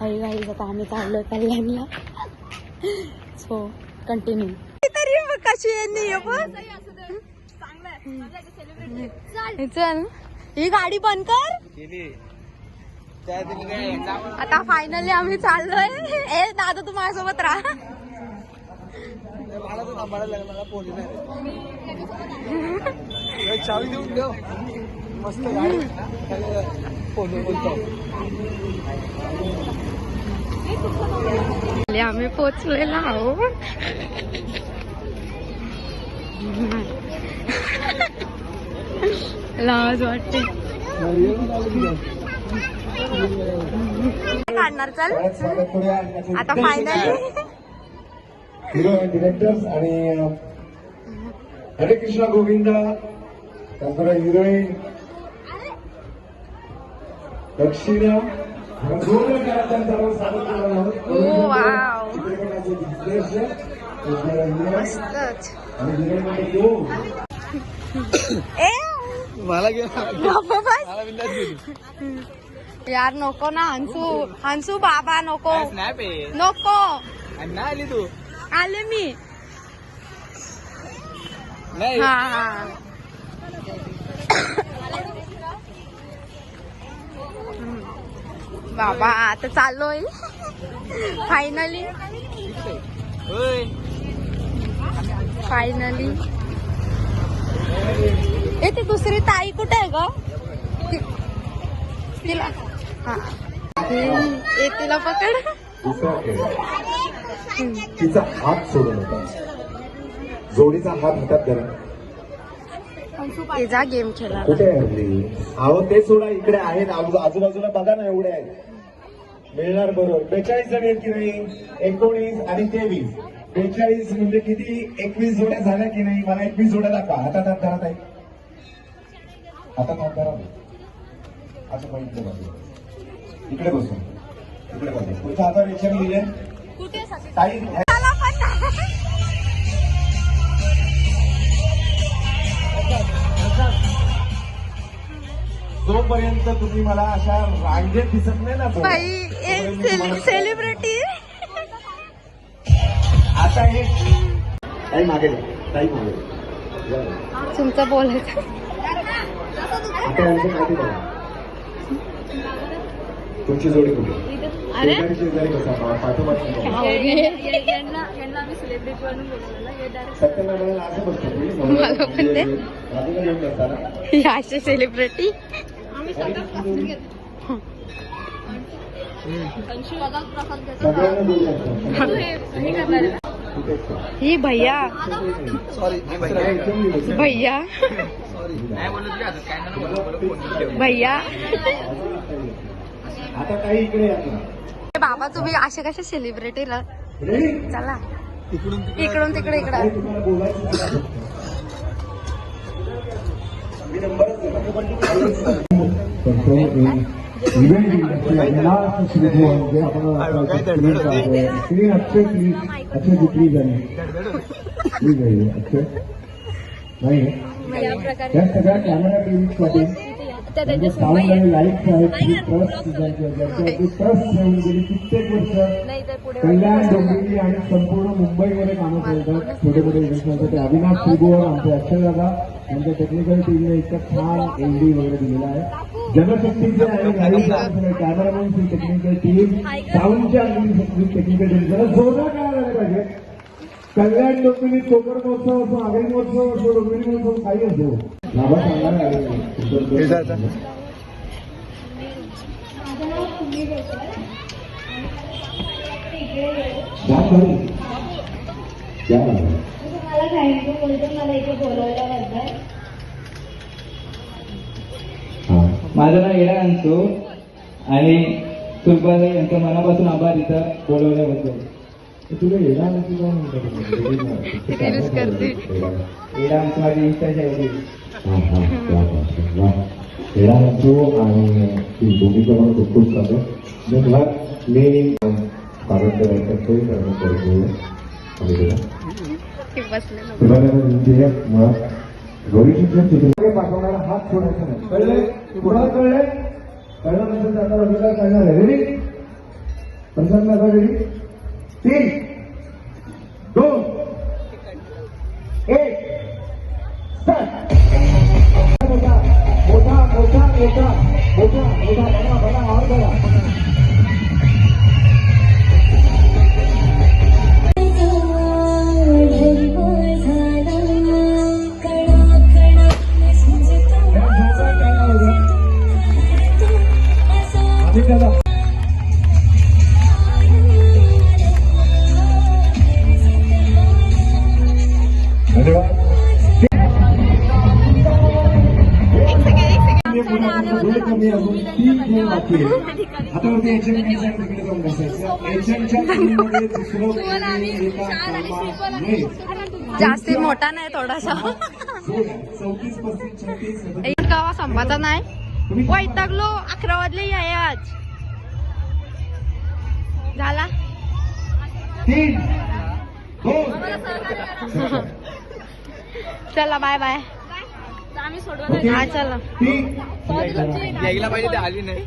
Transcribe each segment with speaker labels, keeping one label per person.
Speaker 1: हई गाईज आता आम्ही चाललोय कल्याणला. सो कंटिन्यू तरी मग कशी आहे चल. ही गाडी बंद कर. आता फायनली आम्ही चाललोय. ए दादा तू माझ्यासोबत राहा.
Speaker 2: चावी देऊन देव मस्त बोलतो
Speaker 1: आम्ही पोचलेलो आहो. लाज वाटते. काढणार चल. आता फायनली
Speaker 3: हिरो डिरेक्टर्स आणि हरे कृष्ण गोविंद त्यानंतर हिरोईन दक्षिणा
Speaker 2: मला
Speaker 1: यार नको ना हंसू हंसू बाबा नको. नको.
Speaker 2: आली तू.
Speaker 1: आले मी. हा हा. बाबा आता चाललोय. फायनली फायनली ए ती दुसरी ताई कुठे आहे ग? तिला हा. ए तिला पकड.
Speaker 3: तिचा हात सोडून होता. जोडीचा हात हातात धरा.
Speaker 1: तिचा गेम खेळा
Speaker 3: कुठे आहे अहो ते सोडा इकडे आहेत. आजू- आजूबाजूला बघा ना एवढे आहेत. मिळणार बरोबर. बेचाळीस जण आहेत की नाही? एकोणीस आणि तेवीस. बेचाळीस म्हणजे किती? एकवीस जोड्या झाल्या की नाही? मला एकवीस जोड्या दाखवा. हातात हात धरा ताई हातात हात धरा असं पण इकडे बसू इकडे बसू. इकडे बसू पुढच्या हातात याच्याने लिहिले ताई जोपर्यंत तुम्ही मला अशा रांगेत दिसत नाही ना
Speaker 1: बाई एक सेलिब्रिटी
Speaker 3: आता हे ताई मागे. ताई मागे.
Speaker 1: तुमचं बोलायचं
Speaker 3: आता यांचं माहिती बघा. तुमची जोडी कुठे? शेजारी शेजारी बसा पा- पाठोपाठ सत्यनारायण असं बसतो.
Speaker 1: पण ते.
Speaker 3: बाजूला येऊन बसता ना.
Speaker 1: हे असे सेलिब्रिटी ही भैया. भैया. भैया.
Speaker 3: आता काही इकडे ना.
Speaker 1: बाबा तुम्ही असे कसे सेलिब्रिटीला
Speaker 3: रेडी
Speaker 1: चला.
Speaker 2: इकडून
Speaker 1: इकडून तिकडे इकडं.
Speaker 3: अक्षय प्लीज अक्षय जी प्लीज आहे प्लीज आहे अक्षय नाही त्या सगळ्या कॅमेरा टीव्हीसाठी म्हणजे साऊंड आणि लाइट आहेत ट्रस्ट ट्रस्ट गेली कित्येक वर्ष कल्याण डोंबिवली आणि संपूर्ण मुंबईमध्ये कामं करतात छोटे मोठे इव्हेंट्स अविनाश त्रिभुवन आमचे अक्षय दादा यांच्या टेक्निकल टीमने इतकं छान एलडी वगैरे दिलेला आहे. जनशक्तीचे आणि कॅमेरामॅनची टेक्निकल टीम साऊंडच्या टेक्निकल टीम जरा जोरदार काय झालं पाहिजे. कल्याण डोंबिवली कोकण महोत्सव असो आगरी महोत्सव असो डोंबिवली महोत्सव काही असो. बाबा आहे.
Speaker 4: तुम्हाला थँक्यू बोलतो मला इथे बोलवल्याबद्दल
Speaker 5: माझं नाव येडा अंशू आणि सुरबाई यांचं मनापासून आभार इथं बोलवल्याबद्दल.
Speaker 3: तुला येणार नाही का म्हणतात
Speaker 1: करते.
Speaker 5: येडा अंशू माझी इन्स्टाची आयडी
Speaker 3: हा हा आणि ती भूमिका म्हणून खूप खूप चालू मी तुला मी कारण करतो तुला.
Speaker 1: ते बसले
Speaker 3: तुम्हाला म्हणजे मुळात पाठवणारा हात सोडायचा नाही. कळले? कळले? कळलं नसेल म्हणजे तर आता आहे. रेडी प्रसन्न आता तीन दोन आधी त्याला धन्यवाद वेळ कमी अजून तीन गेम बाकी आहे आता वरती एजंट तिकडे जाऊन बसायचं एजंटच्या टीममध्ये दुसरं कोणी एका कामामुळे
Speaker 1: जास्ती मोठा नाही थोडासा.
Speaker 3: चौतीस पस्तीस छत्तीस
Speaker 1: गावा संपाचा नाही. वैतागलो अकरा वाजले आहे आज. झाला? चला बाय बाय. हा चला.
Speaker 3: तीन.
Speaker 2: यायला पाहिजे ते आली नाही.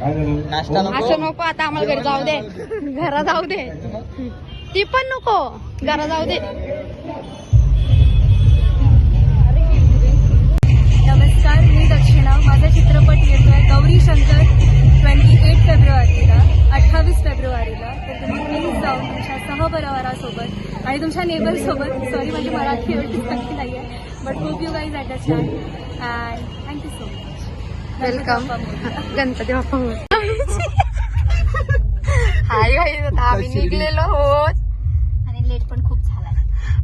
Speaker 3: काय झालं?
Speaker 2: नाश्ता नको.
Speaker 1: असं नको आता आम्हाला घरी जाऊ दे. घरा जाऊ दे. ती पण नको. घरा जाऊ दे.
Speaker 6: आणि तुमच्या नेबरसोबत सॉरी माझी मराठी एवढी चांगली नाही आहे but hope you guys understand and thank you so much
Speaker 1: welcome Ganpati Bappa hi hi आता आम्ही निघलेलो होत
Speaker 6: आणि लेट पण खूप झाला.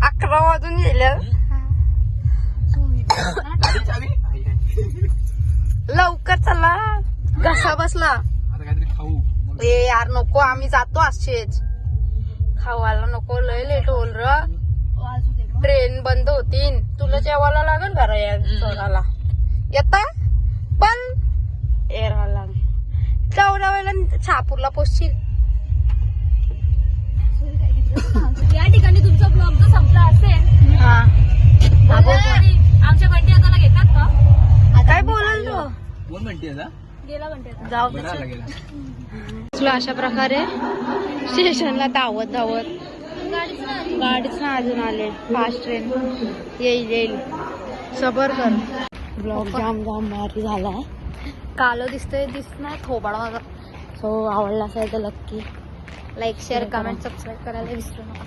Speaker 1: अकरा वाजून गेल्या लवकर चला. घसा बसला.
Speaker 2: आता काहीतरी खाऊ.
Speaker 1: ए यार नको आम्ही जातो असेच खावायला नको लय लेट होईल र. ट्रेन बंद होतीन. तुला जेवायला लागेल घरा या सोडायला येता? पण एरायला लागेल चौदा वेळेला शहापूरला पोचशील
Speaker 6: या ठिकाणी तुमचा ब्लॉग जो संपला असेल
Speaker 1: हा हा, बोल, बोल.
Speaker 6: आणि आमच्या बंटी आता घेतात का
Speaker 1: काय बोलाल तू
Speaker 2: कोण म्हणते आता
Speaker 6: गेला?
Speaker 1: जाऊ तुला अशा प्रकारे. स्टेशनला धावत धावत. गाडीच ना अजून आले. Fast train. येईल येईल. सबर कर. ब्लॉग जाम जाम भारी झालाय कालो दिसतोय दिसणार थोबाडा माझा सो आवडला असेल तर नक्की. लाईक शेअर कमेंट सबस्क्राईब करायला विसरू नका.